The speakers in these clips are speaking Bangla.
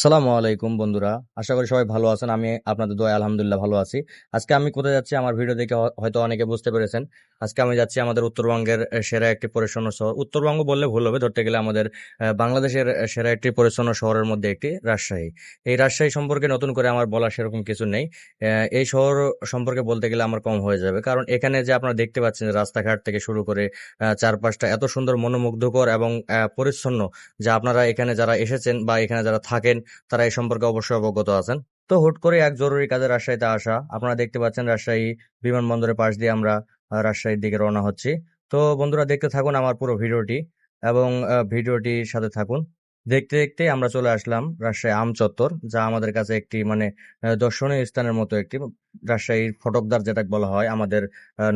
সালামু আলাইকুম বন্ধুরা, আশা করি সবাই ভালো আছেন, আমি আপনাদের দোয়া আলহামদুলিল্লাহ ভালো আছি। আজকে আমি কোথায় যাচ্ছি আমার ভিডিও দেখে হয়তো অনেকে বুঝতে পেরেছেন। আজকে আমি যাচ্ছি আমাদের উত্তরবঙ্গের সেরা একটি পরিচ্ছন্ন শহর। উত্তরবঙ্গ বললে ভুল হবে, ধরতে গেলে আমাদের বাংলাদেশের সেরা একটি পরিচ্ছন্ন শহরের মধ্যে একটি রাজশাহী। এই রাজশাহী সম্পর্কে নতুন করে আমার বলা সেরকম কিছু নেই। এই শহর সম্পর্কে বলতে গেলে আমার কম হয়ে যাবে। কারণ এখানে যে আপনারা দেখতে পাচ্ছেন রাস্তাঘাট থেকে শুরু করে চারপাশটা এত সুন্দর, মনোমুগ্ধকর এবং পরিচ্ছন্ন, যা আপনারা এখানে যারা এসেছেন বা এখানে যারা থাকেন তারা এ সম্পর্কে অবশ্যই অবগত আছেন। তো হুট করে এক জরুরি কাজে রাজশাহীতে আসা, আপনারা দেখতে পাচ্ছেন রাজশাহী বিমানবন্দরের পাশ দিয়ে আমরা রাজশাহীর দিকে রওনা হচ্ছি। তো বন্ধুরা দেখতে থাকুন আমার পুরো ভিডিওটি এবং ভিডিওটির সাথে থাকুন। দেখতে দেখতে আমরা চলে আসলাম রাজশাহী আম চত্বর, যা আমাদের কাছে একটি মানে দর্শনীয় স্থানের মতো একটি, রাজশাহীর ফটকদার যেটা বলা হয়, আমাদের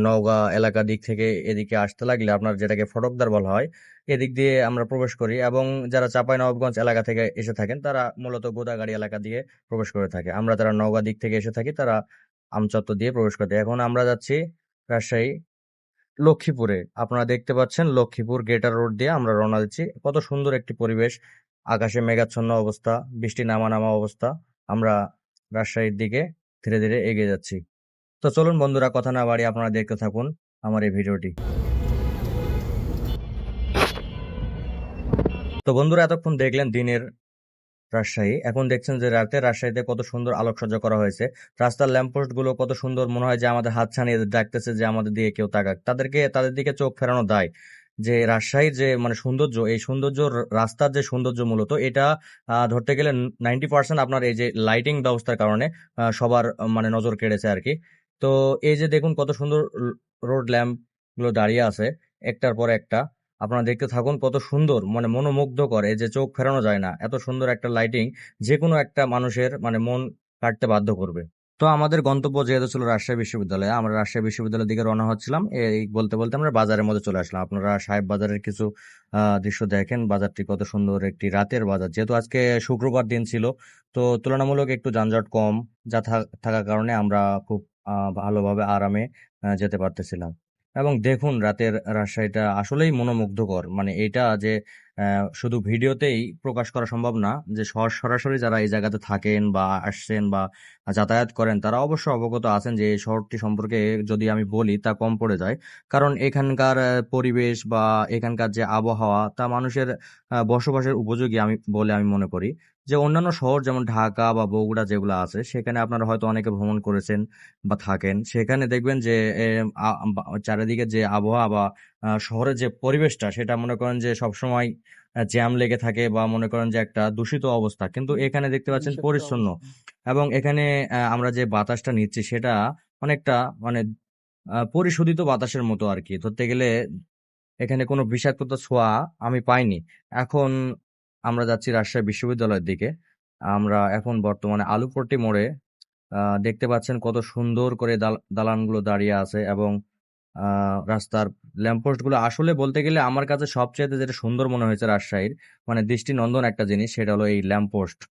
নওগাঁ এলাকা দিক থেকে এদিকে আসতে লাগলে আপনার যেটাকে ফটকদার বলা হয়, এদিক দিয়ে আমরা প্রবেশ করি এবং যারা চাঁপাইনবাবগঞ্জ এলাকা থেকে এসে থাকেন, তারা মূলত গোদাগাড়ি এলাকা দিয়ে প্রবেশ করে থাকে। আমরা যারা নওগাঁ দিক থেকে এসে থাকি, তারা আমচত্বর দিয়ে প্রবেশ করে এখন আমরা যাচ্ছি রাজশাহী লক্ষ্মীপুরে। আপনারা দেখতে পাচ্ছেন লক্ষ্মীপুর গেটার রোড দিয়ে আমরা রওনা দিচ্ছি। কত সুন্দর একটি পরিবেশ। আকাশে মেঘাচ্ছন্ন অবস্থা, বৃষ্টি নামা নামা অবস্থা। আমরা রাজশাহীর দিকে ধীরে ধীরে এগিয়ে যাচ্ছি। তো চলুন বন্ধুরা, কথা না বাড়ি আপনারা দেখতে থাকুন আমার এই ভিডিওটি। তো বন্ধুরা, এতক্ষণ দেখলেন দিনের রাজশাহী। এখন দেখছেন যে রাতে রাজশাহীতে কত সুন্দর আলোকসজ্জা করা হয়েছে। রাস্তার ল্যাম্পপোস্টগুলো কত সুন্দর মনে হয় যে আমাদের হাত ছানিয়ে ডাকতেছে যে আমাদের দিকে কেউ তাকাক। তাদেরকে, তাদের দিকে চোখ ফেরানো দায়। যে রাজশাহীর যে মানে সৌন্দর্য, এই সৌন্দর্য রাস্তার যে সৌন্দর্য মূলত, এটা ধরতে গেলে নাইনটি পার্সেন্ট আপনার এই যে লাইটিং ব্যবস্থার কারণে সবার মানে নজর কেড়েছে আর কি। তো এই যে দেখুন কত সুন্দর রোড ল্যাম্পগুলো দাঁড়িয়ে আছে, একটার পর একটা। আপনারা দেখতে থাকুন কত সুন্দর মানে মনোমুগ্ধকর, এই যে চোখ ফেরানো যায় না, এত সুন্দর একটা লাইটিং যে কোনো একটা মানুষের মানে মন কাটতে বাধ্য করবে। তো আমাদের গন্তব্য যেহেতু ছিল রাজশাহী বিশ্ববিদ্যালয়ে, আমরা রাজশাহী বিশ্ববিদ্যালয়ের দিকে রওনা হচ্ছিলাম। এই বলতে বলতে আমরা বাজারের মধ্যে চলে আসলাম। আপনারা সাহেব বাজারের কিছু দৃশ্য দেখেন, বাজারটি কত সুন্দর একটি রাতের বাজার। যেহেতু আজকে শুক্রবার দিন ছিল, তো তুলনামূলক একটু যানজট কম, যা থাকার কারণে আমরা খুব ভালোভাবে আরামে যেতে পারতেছিলাম। এবং দেখুন রাতের রাজশাহীটা আসলেই মনোমুগ্ধকর। মানে এটা যে শুধু ভিডিওতেই প্রকাশ করা সম্ভব না, যে সর- সরাসরি যারা এই জায়গাতে থাকেন বা আসছেন বা যাতায়াত করেন, তারা অবশ্য অবগত আছেন যে, এই শহরটি সম্পর্কে যদি আমি বলি, তা কম পড়ে যায়। কারণ এখানকার পরিবেশ বা এখানকার যে আবহাওয়া, তা মানুষের বসবাসের উপযোগী আমি, বলে আমি মনে করি। যে অন্যান্য শহর যেমন ঢাকা বা বগুড়া যেগুলো আছে সেখানে আপনারা হয়তো অনেকে ভ্রমণ করেছেন বা থাকেন। সেখানে দেখবেন যে এম, আ- বা- চারিদিকে যে আবহাওয়া বা শহরের যে পরিবেশটা সেটা মনে করেন যে সবসময় জ্যাম লেগে থাকে বা মনে করেন যে একটা দূষিত অবস্থা। কিন্তু এখানে দেখতে পাচ্ছেন পরিচ্ছন্ন এবং এখানে আমরা যে বাতাসটা নিচ্ছি সেটা অনেকটা মানে পরিশোধিত বাতাসের মতো আর কি ধরতে গেলে এখানে কোনো বিষাক্ততা ছোঁয়া আমি পাইনি। এখন আমরা যাচ্ছি রাজশাহী বিশ্ববিদ্যালয়ের দিকে। আমরা এখন বর্তমানে আলুপট্টি মোড়ে দেখতে পাচ্ছেন কত সুন্দর করে দাল- দালানগুলো দাঁড়িয়ে আছে এবং রাস্তার ল্যাম্পপোস্টগুলো আসলে বলতে গেলে আমার কাছে সবচেয়ে যেটা সুন্দর মনে হয়েছে রাজশাহীর মানে দৃষ্টি নন্দন একটা জিনিস, সেটা হলো এই ল্যাম্পপোস্ট